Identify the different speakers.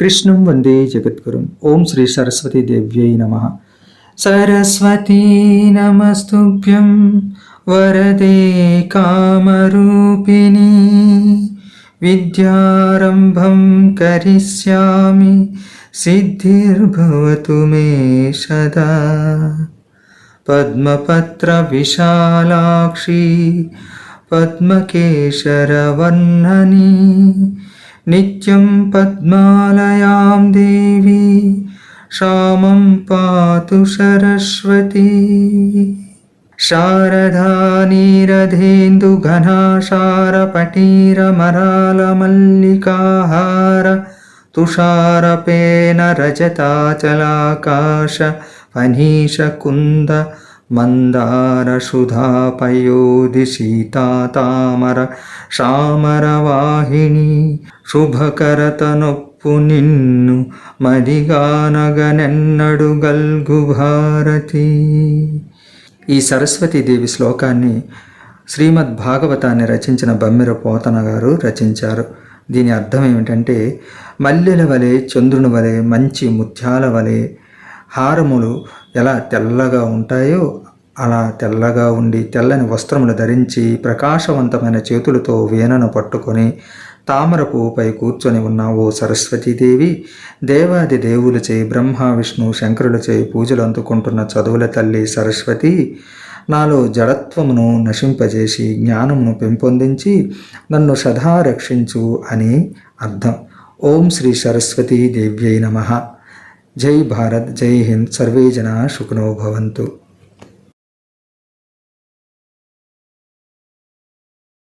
Speaker 1: కృష్ణం వందే జగద్గురుం. ఓం శ్రీ సరస్వతి దేవ్యై నమ. సరస్వతీ నమస్తుభ్యం వరదే కామరూపిణి. విద్యారంభం కరిష్యామి సిద్ధిర్భవతు మే సదా. పద్మపత్రవిశాలాక్షి పద్మకేశరవర్ణని. नित्यं पद्मालयां देवी श्यामं पातु सरस्वती। शारदानीरधेन्दुघना शारपटीरमरालमल्लिकाहार तुषारपेन रजताचलाकाश फनीशकुन्द मन्दारसुधापयोधि सीतातामर శామరవాహిని శుభకరతనొప్పు నిన్ను మదిగానగనెన్నడు గల్గు భారతి ఈ సరస్వతీదేవి శ్లోకాన్ని శ్రీమద్ భాగవతాన్ని రచించిన బమ్మెర పోతన గారు రచించారు దీని అర్థం ఏమిటంటే మల్లెల వలె చంద్రుని వలె మంచి ముత్యాల వలె హారములు ఎలా తెల్లగా ఉంటాయో అలా తెల్లగా ఉండి తెల్లని వస్త్రములు ధరించి ప్రకాశవంతమైన చేతులతో వీణను పట్టుకొని తామర పువ్వుపై కూర్చొని ఉన్న ఓ సరస్వతీదేవి దేవాది దేవులచే బ్రహ్మ విష్ణు శంకరులచే పూజలు అందుకుంటున్న చదువుల తల్లి సరస్వతి నాలో జడత్వమును నశింపజేసి జ్ఞానమును పెంపొందించి నన్ను సదా రక్షించు అని అర్థం. ఓం శ్రీ సరస్వతీ దేవ్యై నమ. ಜೈ ಭಾರತ್ ಜೈ ಹಿಂದ್ ಸರ್ವೇ ಜನಾ ಸುಖನೋ ಭವಂತು.